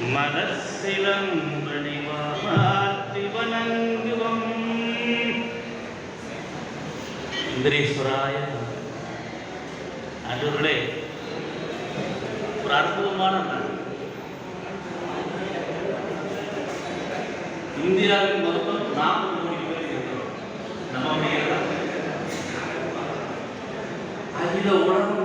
மனசிலம் வணங்குவம் இந்திரேஸ்வராய அன்றுகளே ஒரு அற்புதமான நாள். இந்தியாவின் மொத்தம் நாற்பது கோடி பேர் இருக்கிறோம் நம்ம அகில உலகம்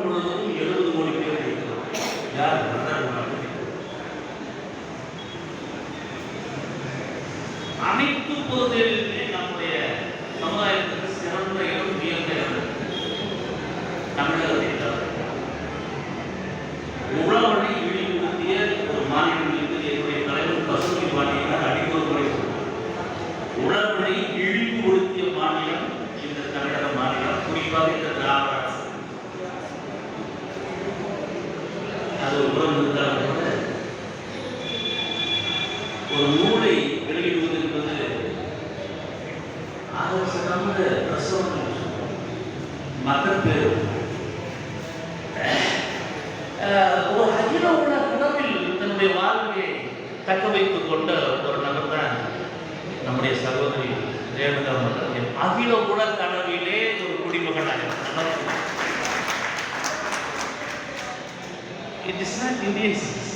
அனைத்து தக்க வைத்து கொண்ட ஒரு நபர் தான் நம்முடைய சகோதரி ரேணுகா மன்னர் அகில உலக அளவிலே ஒரு குடிமகனாக it is not Indian six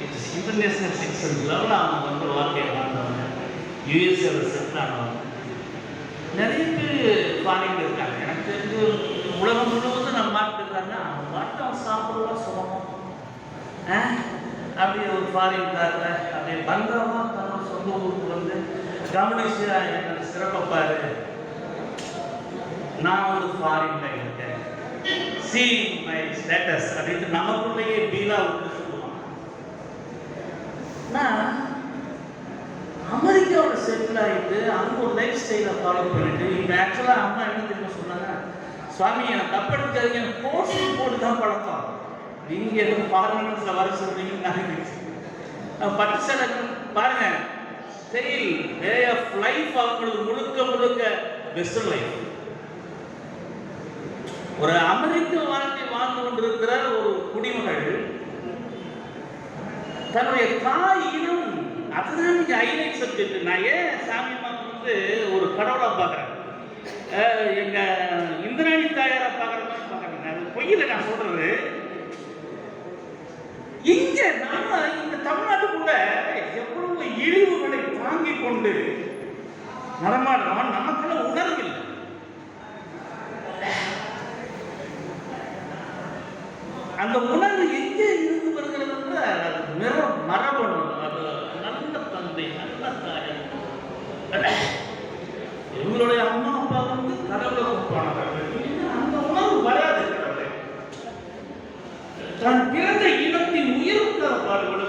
it is international six லெவலில் அவங்க வந்து வாழ்க்கையை வாழ்ந்தவங்க. யூஎஸ்ஏவில் செட்டில் ஆனவங்க. நிறைய பேர் ஃபாரின்ல இருக்காங்க. எனக்கு தெரிஞ்சு உலகம் முழுவதும் நம்ம நாட்டில் இருக்காங்க அவங்க பாட்டு அவன் சாப்பிடுவா ஆ? அப்படியே ஒரு ஃபாரின் காரில் அப்படியே பந்தமாக தன்னோட சொந்த ஊருக்கு வந்து கவனிச்சு என்னோட சிறப்பை பாரு. நான் ஒரு ஃபாரின்ல இருக்கேன். சி மை ஸ்டேட்டஸ் அப்படின்ட்டு நமக்குள்ளேயே பீலா விட்டு சொல்லுவான். நான் அமெரிக்காவில் செட்டில் ஆகிட்டு அங்கே ஒரு லைஃப் ஸ்டைலை ஃபாலோ பண்ணிட்டு இப்போ ஆக்சுவலாக அம்மா என்ன தெரியுமா சொன்னாங்க? சுவாமி எனக்கு தப்படுக்காதீங்க எனக்கு போஸ்ட் போட்டு தான் பழக்கம். இங்கே எதுவும் ஃபாரினர்ஸில் வர சொல்றீங்கன்னு நான் நினைச்சேன். பட்டு பாருங்க. சரி வே ஆஃப் லைஃப் அவங்களுக்கு முழுக்க முழுக்க வெஸ்டர்ன் லைஃப் ஒரு அமெரிக்க வாழ்க்கை வாழ்ந்து கொண்டிருக்கிற ஒரு குடிமகள் தன்னுடைய தாய் இனம் அதுதான் நீங்க ஹைலைட் சப்ஜெக்ட் நான் ஏன் சாமி வந்து ஒரு கடவுளாக பார்க்குறேன்? எங்கள் இந்திராணி தாயாரா பார்க்குற மாதிரி பார்க்குறேன் அது பொய்யில நான் சொல்கிறது இங்க நம்ம இந்த தமிழ்நாட்டுக்குள்ள எவ்வளவு இழிவுகளை தாங்கிக் கொண்டு நடமாடுறோம்? நமக்குள்ள உணர்வு அந்த உணர்வு எங்கே இருந்து வருகிறது அது நிற மரபணு அது நல்ல தந்தை நல்ல தாய். இவங்களுடைய அம்மா அப்பா வந்து கடவுளை கும்பிடுவாங்க அந்த உணர்வு வராது. தன் பிற உயர்வுக்காக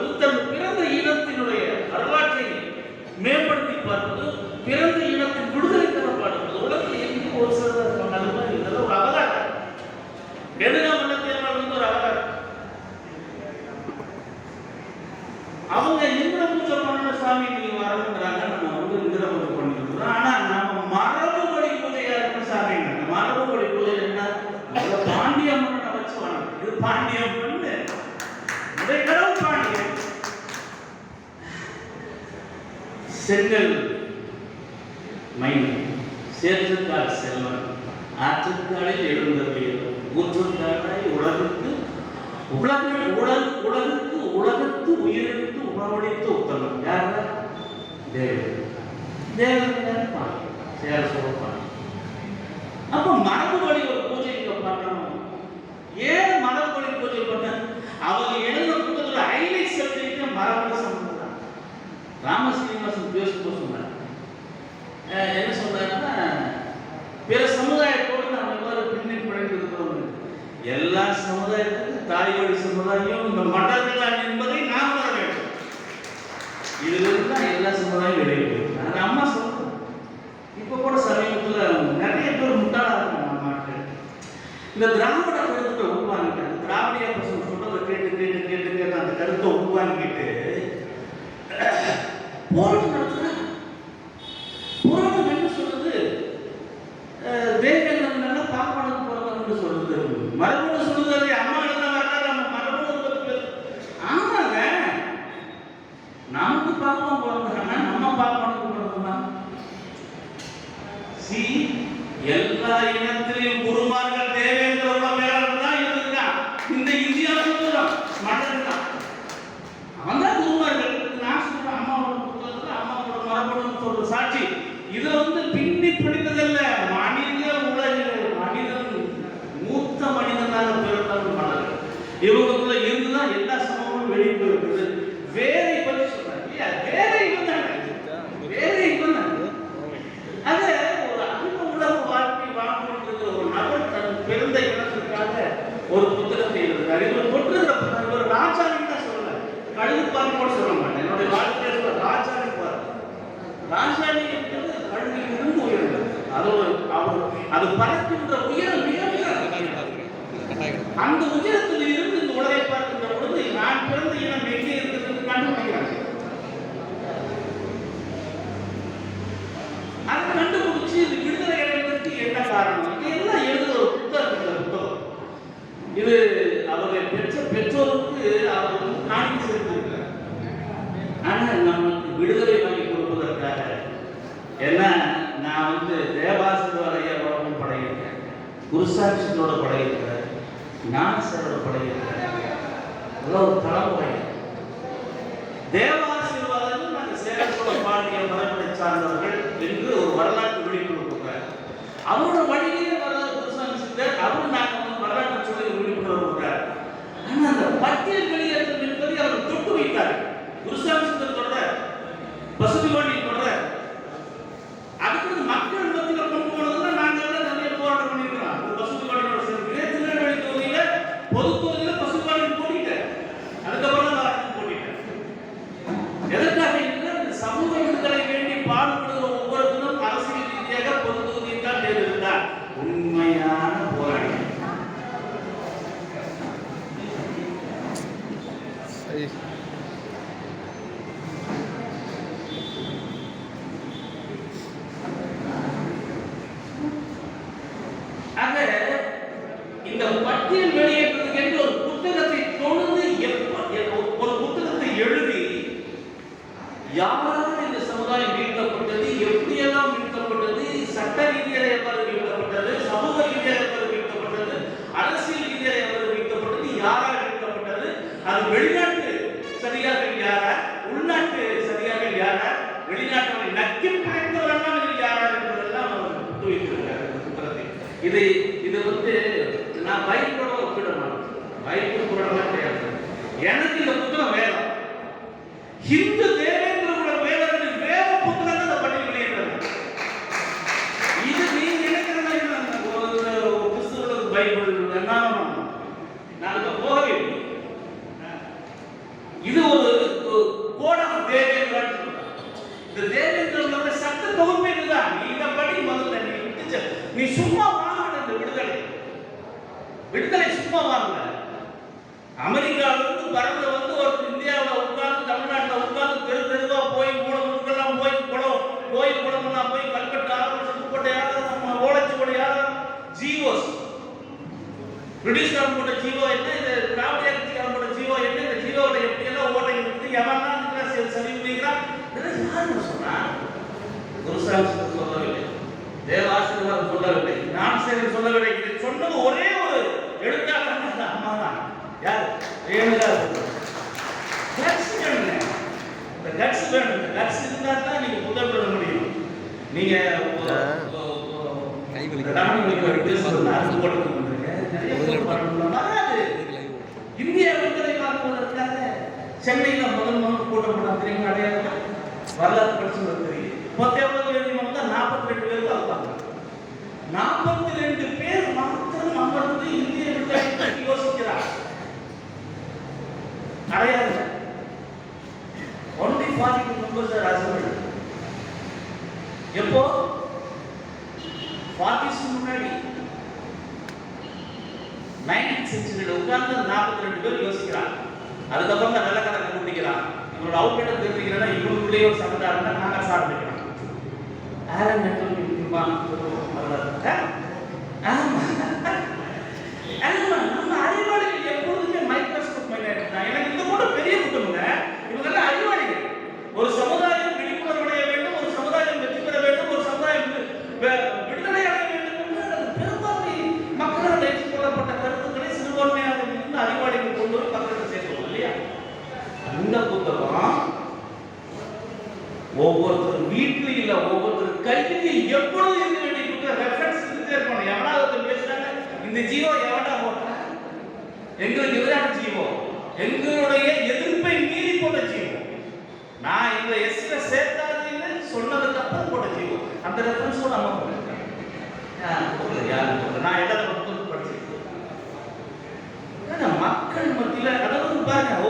செங்கல். மைனர். சேற்றுக்கால் செல்வன். ஆற்றுக்காலில் எழுந்தருளியது ஊற்றுக்காலாய் உலகுக்கு உலக உலக உலகுக்கு உலகத்து உயிரெடுத்து உணவளித்த உத்தமன். யார் தேவன் தேவன் நினைப்பான் சேர சொல்லுவான் அப்ப மரபு வழி ஒரு பூஜை இங்க பண்ணணும். ஏன் மரபு வழி பூஜை பண்ண? அவங்க எழுதின புத்தகத்துல ஹைலைட் சப்ஜெக்ட் மரபு சம்பந்தம். தான் ராம சொன்னாங்க. சொன்னார் என்ன சொல்றாருன்னா பிற சமுதாயத்தோடு நாம் எவ்வாறு பின்னி இருக்கிறோம் எல்லா சமுதாயத்துக்கும் தாய் சமுதாயம் இந்த மட்டர்கள் என்பதை நாம் வர வேண்டும். இதிலிருந்து தான் எல்லா சமுதாயம் வெளியிட்டு அது அம்மா சொல்றோம் இப்போ கூட சமீபத்தில் நிறைய பேர் முட்டாளாக இருக்காங்க அம்மாட்டு இந்த திராவிட கருத்தை உள்வாங்கிட்டாங்க திராவிடிய பசங்க சொல்றதை கேட்டு கேட்டு கேட்டு கேட்டு அந்த கருத்தை உள்வாங்கிட்டு போராட்டம் நடத்துறாங்க புராணம் என்ன சொல்லுது அஹ் விவேகானந்தன் பாப்பானுக்கு பிறந்தவன்னு சொல்லுது மரபணு சொல்லுது அது அம்மா எழுத வரலாறு நம்ம மரபணு பத்தி பேசு- ஆமாங்க சி எல்லா இனத்திலையும் குருமார்கள் தேவேந்திர குல வேளாளர் தான் இருந்திருக்கான் இந்த இந்தியாவில் சொல்றான் மன்னர் தான் அவன் தான் குருமார்கள் நான் சொல்றேன் அம்மாவோட புத்தகத்துல அம்மாவோட மரபணுன்னு சொல்ற சாட்சி இது வந்து பின்னி பிடித்ததல்ல மனித உலகில் மனிதன் மூத்த மனிதனாக பிறந்தவன் மலர்கள் இவங்களுக்குள்ள இருந்துதான் எல்லா சமமும் வெளியே போயிருக்குது வேரை பற்றி சொல்றாங்க இல்லையா வேரை இவன் தானே வேரை இவன் தானே அது ஒரு அன்பு உலக வாழ்க்கை வாழ்ந்து இருக்கிற ஒரு நபர் தன் பிறந்த இனத்திற்காக ஒரு புத்தகத்தை எழுதுகிறார் இவர் கொண்டிருக்கிற புத்தகம் இவர் ராஜான்னு தான் சொல்லல. கழுகு பாரு கூட சொல்ல மாட்டேன். என்னுடைய வாழ்க்கையில சொல்ல ராஜானி பாரு. ராஜானி என்பது கழுகில் இருந்து உயர்ந்தது. அது ஒரு அவர் அது பறக்கின்ற உயரம் மிக மிக அந்த உயரத்தில் இருந்து இந்த உலகை பார்க்கின்ற பொழுது நான் பிறந்த இனம் எங்கே இருக்கிறது கண்டுபிடிக்கிறாங்க அதை கண்டுபிடிச்சு இது விடுதலை அடைவதற்கு என்ன காரணம் இது எல்லாம் எழுதுற ஒரு புத்தகம் இந்த புத்தகம் இது அவருடைய பெற்ற பெற்றோருக்கு அவர் வந்து காணிக்கை செலுத்திருக்கிறார் ஆனால் நமக்கு விடுதலை வாங்கி கொடுப்பதற்காக என்ன நான் வந்து தேவாசிரியர் ஐயாவோட படையிருக்கேன். குருசாட்சியோட படையிருக்கிறேன் ஞானசரோட படையிருக்கிறேன் அதெல்லாம் ஒரு தலைமுறை. தேவாசீர்வாதங்கள் நாங்கள் சேலத்தோட பாண்டிய மரபை சார்ந்தவர்கள் என்று ஒரு வரலாற்று விழிப்புணர்வு அவரோட வழியிலே வரலாறு குருசாமி சித்தர் அவரும் நாங்கள் வந்து வரலாற்று சொல்லி விழிப்புணர்வு கொடுக்குறார் ஆனா பட்டியல் வெளியேற்றம் என்பதை அவர் தொட்டு வைத்தார் குருசாமி சித்தர் தொடர் பசுபிவாணி தொடர அடுத்தது மக்கள் மத்தியில் கொண்டு போனதுல நாங்கள் நிறைய போராட்டம் பண்ணியிருக்கிறோம். அந்த பசுபிவாணியோட சேர்ந்து திருநெல்வேலி தொகுதியில பொதுத்துறை தொகுதியில பசுபிவாணி போட்டிட்டேன் அதுக்கப்புறம் தான் நான் போட்டிட்டேன் எதற்காக என்றால் இந்த சமூக விடுதலை வேண்டி பாடுபடுகிற ஒவ்வொருத்தரும் அரசியல் ரீதியாக பொது தொகுதியில் தான் தேர்ந்தெடுத்தார் உண்மையான போராட்டம் ஆக இந்த பட்டியல் வெளியேற்றத்துக்கு என்று ஒரு புத்தகத்தை தொழுது எப்ப- எ- ஒரு புத்தகத்தை எழுதி யாரால் இந்த சமுதாயம் மீட்கப்பட்டது எப்படியெல்லாம் மீட்கப்பட்டது சட்ட ரீதியாக எவ்வாறு மீட்கப்பட்டது சமூக ரீதியாக எவ்வாறு மீட்கப்பட்டது அரசியல் ரீதியாக எவ்வாறு மீட்கப்பட்டது யாரால் மீட்கப்பட்டது அது வெளிநாட்டு சரியாக யாரா உள்நாட்டு சரியாக யாரா வெளிநாட்டை நக்கி பிழைத்தவரெல்லாம் இதில் யாரா என்பதெல்லாம் அவர் வைத்திருக்கிறார் இந்த புத்தகத்தை இது இது வந்து நான் பைபிளோட ஒப்பிட மாட்டேன் பைபிள் புராணம் கிடையாது எனக்கு இந்த புத்தகம் வேணும் ஹிந்து தேவேந்திர குல வேதத்தில் வேத புத்தகம் அந்த பட்டியல் வெளியிடுறது இது நீங்க நினைக்கிற மாதிரி நான் ஒரு ஒரு புஸ்தகம் பைபிள் என்ன நான் அதுக்கு போகவே இல்லை. இது ஒரு கோட் ஆஃப் தேவேந்திரன் இந்த தேவேந்திரனோட சட்ட தொகுப்பு இதுதான் நீ இதை படி முதல்ல நீ விட்டுச்ச நீ சும்மா வாங்கல இந்த விடுதலை விடுதலை சும்மா வாங்கல அமெரிக்காவில இருந்து பறந்து வந்து ஒரு இந்தியாவில் உட்கார்ந்து தமிழ்நாட்டில் உட்கார்ந்து தெரு தெருவா போய் மூலமுக்கெல்லாம் போய் குளம் போய் குளம்லாம் போய் கல்கட்டா புதுக்கோட்டை யாரும் ஓலைச்சுவடை யாரும் ஜீவோஸ் பிரிட்டிஷ்காரன் போட்ட ஜீவோ என்ன இந்த திராவிட கட்சிக்காரன் போட்ட ஜீவோ என்ன இந்த ஜீவோட எப்படியெல்லாம் ஓட்டை இருக்குது எவன்லாம் இருக்கிறா சரி சரி பண்ணிக்கிறான் இதெல்லாம் யாருன்னு சொன்னா குருசாமி சொல்லவில்லை. தேவாசிரியர் சொல்லவில்லை. நான் சரி சொல்லவில்லை. இதை சொன்னது ஒரே ஒரு எழுத்தாளர் அந்த அம்மா தான் யார்? ரேணுகா கட்ஸ் வேணுங்க இந்த கட்ஸ் வேணும் இந்த கட்ஸ் இருந்தால் தான் நீங்க புத்தகம் எழுத முடியும். நீங்க கை வலிக்குது. ரமணி வலிக்கு பேசுறது அரசு போட்டு நிறைய போராட்டம் வராது. இந்திய விடுதலை காப்பதற்காக சென்னையில முதல் முதல் கூட்டம் போட தெரியுமா அடையாளம்? வரலாறு படிச்சு தெரியும் பத்தேவது எழுதினவங்க தான் நாற்பத்தி ரெண்டு பேருக்கு அழுத்தாங்க நாற்பத்தி ரெண்டு பேர் மாத்திரம் அமர்ந்து இந்திய விடுதலை பற்றி யோசிக்கிறார். கிடையாது only forty two members are assemble எப்போ? ஃபார்ட்டிஸ் முன்னாடி நைன்டீன் செஞ்சுரியில் உட்கார்ந்து நாற்பத்தி ரெண்டு பேர் யோசிக்கிறான் அதுக்கப்புறம் தான் வெள்ளக்காரன் இவரோட அவுட் அவுட்லெட் தெரிஞ்சுக்கிறேன்னா இவங்களுக்குள்ளேயே ஒரு சண்டை இருந்தா காங்கிரஸ் ஆரம்பிக்கிறான் ஆரன் நெட்வொர்க் இருக்குமா நம்ம அறிவாளிகள் எப்பொழுதுமே மைக்ரோஸ்கோப் மைண்ட் ஆகிட்டாங்க எனக்கு கூட பெரிய குற்றமில்ல ஒரு சமுதாயம் விழிப்புணர்வு வேண்டும் ஒரு சமுதாயம் வெற்றி வேண்டும் ஒரு சமுதாயம் விடுதலை அடைய வேண்டும் மக்களால் ஏற்றுக்கொள்ளப்பட்ட கருத்துக்களை சிறுபான்மையாக இருந்து அறிவாளிகள் கொண்டு ஒரு பக்கத்தை சேர்க்கணும் இல்லையா அந்த புத்தகம் ஒவ்வொருத்தரும்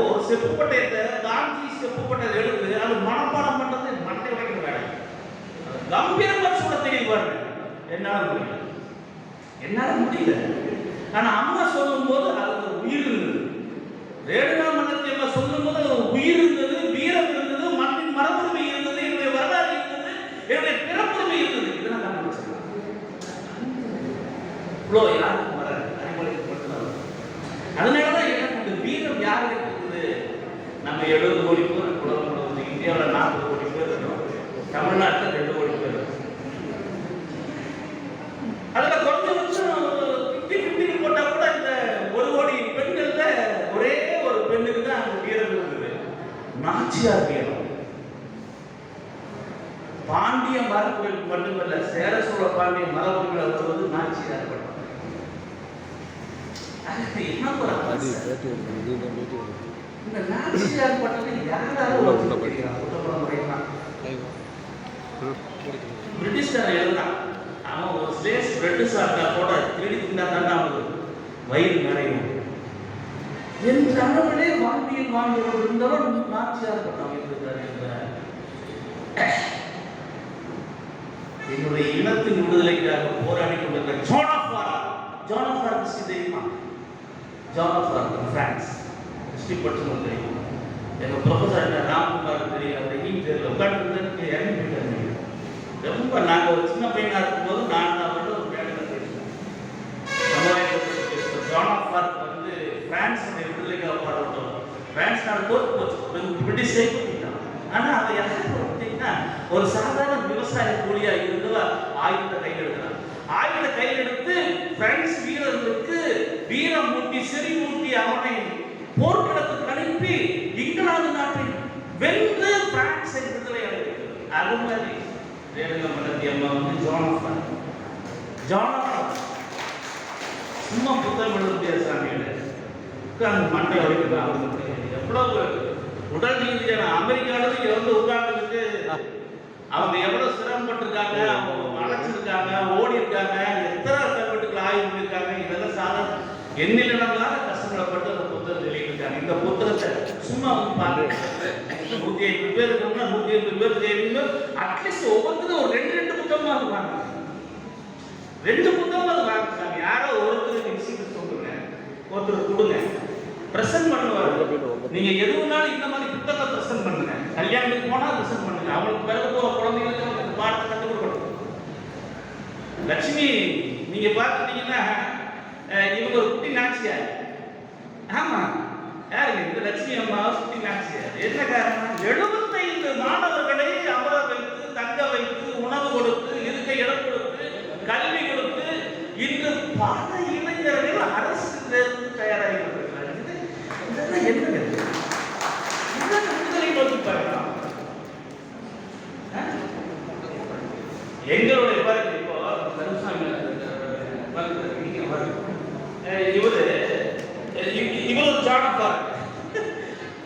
அதாவது செப்பு பட்டயத்தை காந்தி செப்புப்பட்டயத்தை காந்தி செப்புப்பட்டதை எடுத்து அது மனப்பாடம் பண்றது மண்டை உடைக்கிற வேலை. கம்பீரமா சொல்ல தெரியும் பாருங்க. என்னால முடியல. என்னால முடியல. ஆனா அம்மா சொல்லும்போது அது ஒரு உயிர் இருந்தது. ரேணுகா மன்னத்தை அம்மா சொல்லும்போது அது ஒரு உயிர் இருந்தது வீரம் இருந்தது மண்ணின் மரபுரிமை இருந்தது என்னுடைய வரலாறு இருந்தது என்னுடைய பிறப்புரிமை இருந்தது இதெல்லாம் நான் நினைச்சேன் இவ்வளோ யாருக்கும் வராது அறிவுரைக்கு மட்டும்தான் வரும். அதனாலதான் எனக்கு இந்த வீரம் யாருக்கு இருக்குது நம்ம எழுபது கோடி பேர் குலம் கொடுக்குது இந்தியாவில் நாற்பது கோடி பேர் இருக்கோம் தமிழ்நாட்டில் ரெண்டு கோடி பேர் இருக்கோம். அதுல குறைஞ்சபட்சம் ஃபிஃப்டி ஃபிஃப்டி போட்டா கூட இந்த ஒரு கோடி பெண்கள்ல ஒரே ஒரு பெண்ணுக்கு தான் அந்த வீரம் இருந்தது நாச்சியார் வீரம் பாண்டிய மரபுகளுக்கு மட்டுமல்ல சேர சோழ பாண்டிய மரபுகளை வருவது நாச்சியார் இந்த நாச்சியார் பட்டத்தை பிரிட்டிஷ்காரன் எழுதுனான் அவன் ஒரு ஸ்லேஸ் பிரெட் சாப்பிட்டா கூட திருடி தின்னா தானே அவனுக்கு வயிறு வாழ்வியல் வாழ்ந்து கொண்டிருந்தவர் நாச்சியார் பட்டம் இருக்கிறார் என்ற என்னுடைய இனத்தின் விடுதலைக்காக போராடி கொண்டிருக்கிற Joan of Arc Joan of Arc history தெரியுமா Joan of Arc France history படிச்சவங்க தெரியும். எங்க ப்ரொஃபஸர் என்ன ராம்குமார் தெரியும். அந்த ஈம் தெரியல உட்காந்து இறங்கி போயிட்டாங்க ரொம்ப நாங்கள் ஒரு சின்ன பையனாக இருக்கும்போது நான் தான் ஒரு மேடையில் பேசுவேன் சமுதாயத்தை ஜான் ஆஃப் ஆர்க் வந்து பிரான்ஸ் விடுதலைக்காக போராட்டம் பிரான்ஸ் நாடு தோற்று போச்சு. பிரிட்டிஷ் கைப்பற்றிட்டான் ஆனா அதை யாரும் பார்த்தீங்கன்னா ஒரு சாதாரண விவசாய கூலியா இருந்தவர் ஆயுத கையில் எடுக்கிறார் ஆயுத கையில் எடுத்து பிரெஞ்சு வீரர்களுக்கு வீரம் மூட்டி செறி மூட்டி அவனை போர்க்களத்துக்கு அனுப்பி இங்கிலாந்து நாட்டை வென்று பிரான்ஸை விடுதலை அடைகிறது அது மாதிரி. ரேணுகா மலர்த்தி அம்மா வந்து Joan of Arc. Joan of Arc. சும்மா புத்தகம் எழுத முடியாது சாமியோட. உட்கார்ந்து மண்டை வரைக்கும் அவங்க எவ்வளவு உடல் ரீதியான அமெரிக்காவில இங்க வந்து அவங்க எவ்வளவு சிரமப்பட்டிருக்காங்க அவங்க அழைச்சிருக்காங்க ஓடி இருக்காங்க எத்தனை கல்வெட்டுகள் ஆய்வு பண்ணியிருக்காங்க இதெல்லாம் சாதாரண எண்ணிலடங்காத கஷ்டப்பட்டு அந்த புத்தகத்தை வெளியிட்டிருக்காங்க. இந்த புத்தகத்தை சும்மா வந்து பாருங்க. நூத்தி ஐம்பது பேர் இருக்கோம்னா நூத்தி ஐம்பது பேர் தேவைங்க அட்லீஸ்ட் ஒவ்வொருத்தரும் ஒரு ரெண்டு ரெண்டு புத்தகமா இருப்பாங்க ரெண்டு புத்தகம் அது வாங்கிட்டாங்க யாரோ ஒருத்தருக்கு விஷயத்தை சொல்லுங்க ஒருத்தர் கொடுங்க. பிரசன்ட் பண்ணுவாரு. நீங்க எதுவுனாலும் இந்த மாதிரி புத்தகத்தை பிரசன்ட் பண்ணுங்க. கல்யாணத்துக்கு போனா பிரசன்ட் பண்ணுங்க. அவங்களுக்கு பிறகு போற குழந்தைங்களுக்கு அந்த பாடத்தை கற்றுக் கொடுக்கணும். லட்சுமி நீங்க பார்த்துட்டீங்கன்னா இவங்க ஒரு குட்டி நாச்சியார். ஆமா. யாருங்க இந்த லட்சுமி அம்மா குட்டி நாச்சியார். என்ன காரணம் எழுபத்தைந்து மாணவர்களை அமர வைத்து தங்க வைத்து உணவு கொடுத்து இருக்க இடம் கொடுத்து கல்வி கொடுத்து இன்று பல இளைஞர்கள் அரசு தேர்வு தயாராகி கொண்டிருக்கிறார்கள் இது- இதெல்லாம் என்னங்க இது? இதெல்லாம் விடுதலை நோக்கி பார்க்கலாம் ஆ? எங்களுடைய பாருங்க இப்போ கருசாமி இவரு அஹ் இ- இ- இவரு ஜான பாருங்க.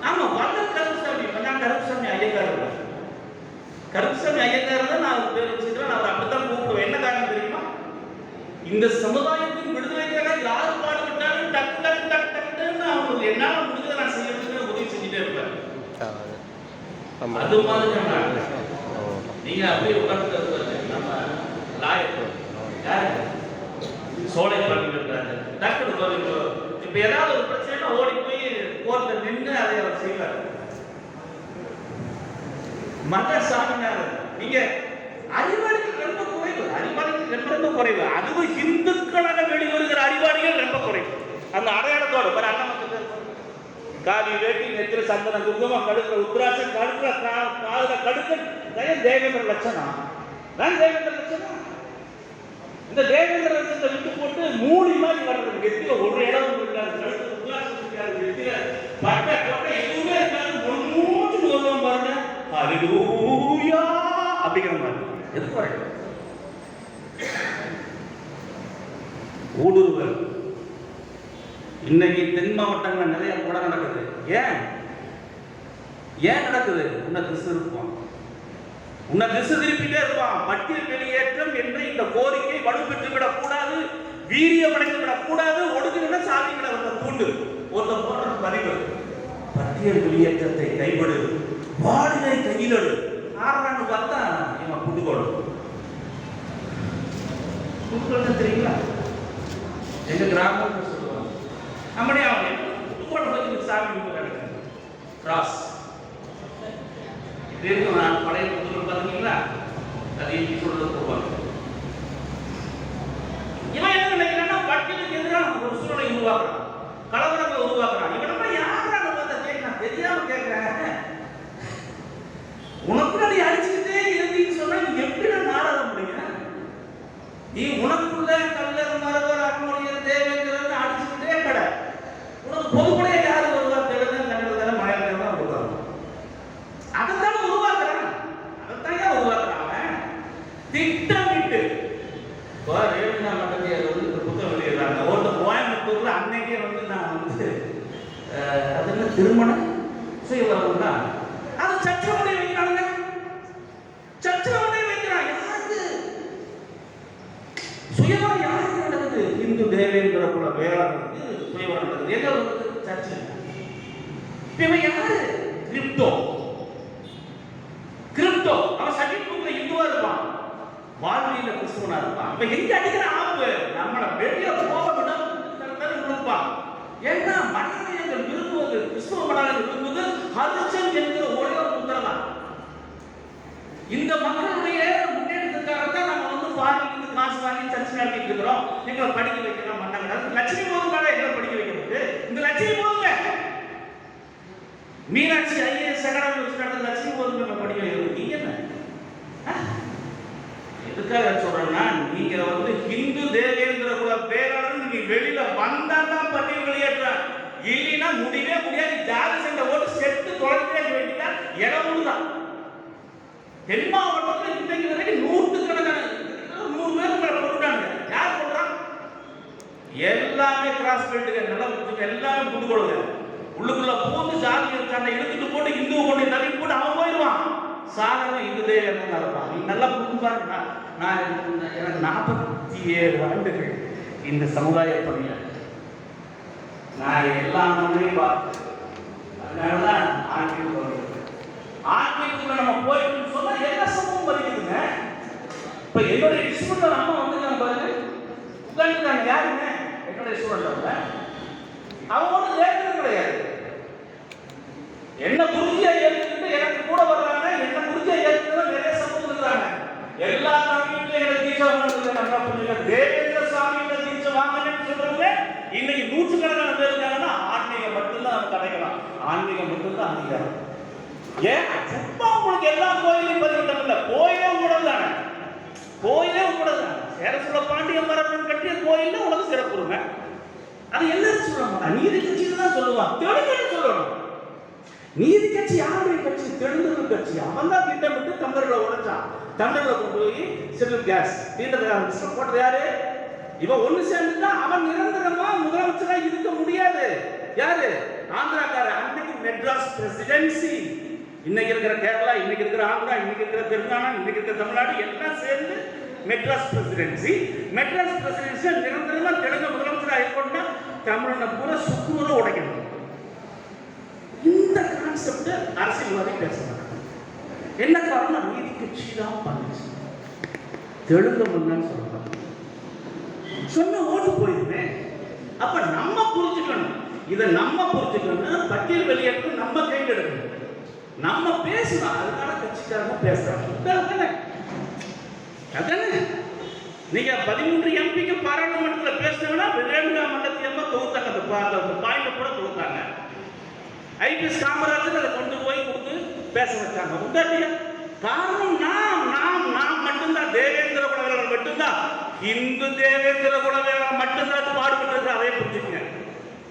ஆமா வல்ல கருப்புசாமி நான் கருப்புசாமி ஐயக்கார் இருக்கார். கருப்புசாமி ஐயக்கார் தான் நான் பேர் வச்சுக்கிறேன். நான் அப்படித்தான் கூப்பிடுவேன். என்ன காரணம் தெரியுமா? இந்த சமுதாயத்தின் விடுதலைக்காக யார் பாடுபட்டாலும் டக்கு டக்கு டக்கு டக்குன்னு அவங்களுக்கு என்னால முடிஞ்சதை நான் செய்யறதுக்கு உதவி செஞ்சுட்டே இருப்பேன் அது மாதிரி நீங்க அப்படியே உட்கார்ந்து லாயர் சோலை இப்ப ஏதாவது ஒரு பிரச்சனை ஓடி போய் கோர்ட்ல நின்று அதை அவர் செய்வார். மத சாமினார் நீங்க அறிவாளிகள் ரொம்ப குறைவு. அறிவாளிகள் ரொம்ப குறைவு. அதுவும் இந்துக்களாக வெளிவருகிற அறிவாளிகள் ரொம்ப குறைவு. அந்த அடையாளத்தோட பாரு அண்ணன் மக்கள் காவி வேட்டி நெத்திர சந்தன குங்குமம் கடுக்கிற உத்ராட்சம் கடுக்கிற காதுல கடுக்க தயம் தேவேந்திர லட்சணம். தான் தேவேந்திர லட்சணம் இந்த தேவேந்திர லட்சத்தை விட்டு போட்டு மூடி மாதிரி வர்றது நெத்தில ஒரு இடம் இருக்காது கழுத்துல உத்ராட்சம் இருக்காது எதுவுமே பட்டை கொட்டை எதுவுமே அப்படிங்கிற மாதிரி. எது வரணும் ஊடுருவல். இன்னைக்கு தென் மாவட்டங்கள்ல நிறைய கூட நடக்குது. ஏன்? ஏன் நடக்குது? உன்னை திசை உன்னை திசை திருப்பிட்டே இருப்பான். பட்டியல் வெளியேற்றம் என்று இந்த கோரிக்கை வலுப்பெற்று விடக்கூடாது வீரியம் அடைந்து விடக்கூடாது ஒடுக்குகிற சாதிகளை வந்த தூண்டு. ஒருத்த போன்ற பதிவு பட்டியல் வெளியேற்றத்தை கைவிடு. வாடினை கையிலடு ஆறான்னு பார்த்தா இவன் புதுக்கோடு புதுக்கோடு தெரியுங்களா? எங்க கிராமத்தில் சொல்லுவாங்க நம்மளே அவன் புதுக்கோட்டை பற்றி சாமி கும்பிட்டு கிராஸ் இது இருக்கும் நான் பழைய புத்தகம் பார்த்தீங்களா அது இன்னைக்கு சொல்றது போவாங்க இவன் என்ன நினைக்கிறான்னா பட்டியலுக்கு எதிராக ஒரு சூழலை உருவாக்குறான் கலவரங்களை உருவாக்குறான் இவன் நம்ம யாரா பார்த்தா கேட்கலாம் தெரியாம கேட்கிறேன் உனக்கு நீ அடிச்சுக்கிட்டே இருந்தீங்கன்னு சொன்னா நீ எப்படி நாடாத முடியும் நீ உனக்குள்ள கல்லர் மரவர் அருமொழியர் தேவேந்திரன் அடிச்சுக்கிட்டே கடை உனக்கு பொதுப்படையா யாரு வருவா தெலுங்கு கன்னடத்தில் மலையாளத்தில் தான் வருவாங்க அதைத்தானே உருவாக்குறான் அதைத்தான் ஏன் உருவாக்குறான் அவன் திட்டமிட்டு இப்போ ரேவண்ணா மட்டத்தியார் வந்து இந்த புத்தகம் வெளியிடுறாங்க ஒரு கோயம்புத்தூர்ல அன்னைக்கே வந்து நான் வந்து அஹ், அது என்ன திருமணம் செய்வாங்க தான் அது சச்சரவணை வைக்கிறாங்க சச்சரவணை வைக்கிறான் யாருக்கு சுயவரம் யாருக்கு நடக்குது இந்து தேவேந்திர குல வேளாண்மைக்கு சுயவரம் நடக்குது எங்க வந்து சர்ச்சு இவன் யாரு கிரிப்டோ கிரிப்டோ அவன் சர்டிஃபிகேட் புக்ல இந்துவா இருப்பான். வாழ்வியில கிறிஸ்துவனா இருப்பான். அவன் எங்க அடிக்கிற ஆப்பு நம்மள வெளிய போக விடாம கொடுப்பான் ஏன்னா மனிதர்கள் விரும்புவது கிறிஸ்துவ மனிதர்கள் விரும்புவது ஹரிச்சன் என்கிற ஒரே ஒரு புத்திரம் தான் இந்த மக்களுடைய முன்னேற்றத்துக்காகத்தான் நம்ம வந்து ஃபாரின்ல காசு வாங்கி சர்ச் நடத்திட்டு இருக்கிறோம். எங்களை படிக்க வைக்கிறோம் மாட்டாங்க. லட்சுமி போதும் எங்களை படிக்க வைக்கிறது? இந்த லட்சுமி போதுங்க மீனாட்சி ஐஏஎஸ் அகாடமி வச்சு நடந்த லட்சுமி போதும் நம்ம படிக்க நீங்க என்ன? ஆ? எதுக்காக சொல்றேன்னா நீங்க வந்து ஹிந்து தேவேந்திர குல பேராளர் நீங்க வெளியில வந்தா தான் பண்ணி வெளியேற்ற இல்லைன்னா முடியவே முடியாது. ஜாதி சண்டை ஓட்டு செத்து தொலைஞ்சே வேண்டியதா? இடம் தான் தென் மாவட்டத்தில் இன்றைக்கு வரைக்கும் நூற்று கணக்கான நூறு பேர் உங்களை கொண்டுட்டாங்க. யார் கொண்டுறான் எல்லாமே கிராஸ் பெல்ட்டுங்க நல்லா எல்லாமே புட்டு கொடுங்க உள்ளுக்குள்ள பூந்து சாதி சண்டை இழுத்துட்டு போட்டு இந்துவை கொண்டு தள்ளி போட்டு அவன் போயிடுவான். சாதாரண இந்து தேவன் இருப்பான் நீ நல்லா புரிஞ்சு பாருங்க. நான் எனக்கு நாற்பத்தி ஏழு ஆண்டுகள் இந்த சமுதாய பணியில் நான் எல்லா மண்ணையும் பார்த்தேன் அதனாலதான் ஆன்மீகம் வருது. ஆன்மீகத்துல நம்ம போயிட்டு சொன்னா எல்லா சமூகம் வருகிறதுங்க இப்ப என்னுடைய ஸ்டூடெண்ட் அம்மா வந்து பாருங்க. உட்காந்துருக்காங்க யாருங்க? என்னுடைய ஸ்டூடெண்ட் அவங்க அவங்க ஒன்றும் கிடையாது. என்ன குருஜியா ஏற்றுக்கிட்டு எனக்கு கூட வர்றாங்க என்ன குருஜியா ஏற்றுக்கிட்டு நிறைய சமூகம் இருக்கிறாங்க எல்லா சாமியும் எனக்கு தீட்சை வாங்கினது நல்லா புரிஞ்சுங்க தேவேந்திர சாமியில தீட்சை வாங்கணும்னு சொல்றவங்க இன்னைக்கு நூற்றுக்கணக்கான பேர் இருக்காங்கன்னா ஆன்மீகம் மட்டும்தான் அவங்க கிடைக்கலாம். ஆன்மீகம் மட்டும்தான் அங்கீகாரம் ஏன்? சும்மா உங்களுக்கு எல்லா கோயிலையும் பதிவிட்டம் இல்லை கோயிலே உங்களது தானே. கோயிலே உங்களது தானே. சேரசுல பாண்டிய மரபன் கட்டிய கோயில்ல உனக்கு சிறப்புரிமை அது எல்லாரும் சொல்ல மாட்டான் நீதி கட்சியில் தான் சொல்லுவான் தெலுங்குன்னு நீதி கட்சி யாருடைய கட்சி? தெலுங்கு கட்சி. அவன் தான் திட்டமிட்டு தமிழர்களை உடைச்சான் தமிழர்களை கொண்டு போய் சிவில் கேஸ் தீண்டத்தை போட்டது யாரு? இவன் ஒண்ணு சேர்ந்துட்டா அவன் நிரந்தரமா முதலமைச்சரா இருக்க முடியாது. யாரு? ஆந்திராக்கார அன்னைக்கு மெட்ராஸ் பிரசிடென்சி இன்னைக்கு இருக்கிற கேரளா இன்னைக்கு இருக்கிற ஆந்திரா இன்னைக்கு இருக்கிற தெலுங்கானா இன்னைக்கு இருக்கிற தமிழ்நாடு எல்லாம் சேர்ந்து மெட்ராஸ் பிரசிடென்சி மெட்ராஸ் பிரசிடென்சி நிரந்தரமா தெலுங்கு முதலமைச்சரா இருக்கணும்னா தமிழனை பூரா சுக்குநூற உடைக்கணும். இந்த கான்செப்ட் அரசியல்வாதி பேச மாட்டாங்க. என்ன காரணம் நீதி கட்சி தான் பண்ணுச்சு தெலுங்கு மன்னன் சொல்றாங்க. சொன்ன ஓட்டு போயிருமே. அப்ப நம்ம புரிஞ்சுக்கணும். இதை நம்ம புரிஞ்சுக்கணும் பட்டியல் வெளியேற்றம் நம்ம கையில் எடுக்கணும். நம்ம பேசணும் அதனால கட்சிக்காரங்க பேசுறாங்க. அதானே? அதானே? நீங்க பதிமூன்று எம்பிக்கு பாராளுமன்றத்தில் பேசினீங்கன்னா விவேகா மண்டலத்தில் தொகுத்தாங்க. அந்த பாயிண்ட் கூட தொகுத்தாங்க. ஐபிஎஸ் காமராஜர் அதை கொண்டு போய் கொடுத்து பேச வச்சாங்க. உண்டாட்டியா காரணம் நாம் நாம் நாம் மட்டும்தான். தேவேந்திர குலவேலன் மட்டும்தான். இந்து தேவேந்திர குலவேலன் மட்டும்தான் பாடுபட்டு அதே புரிஞ்சுக்க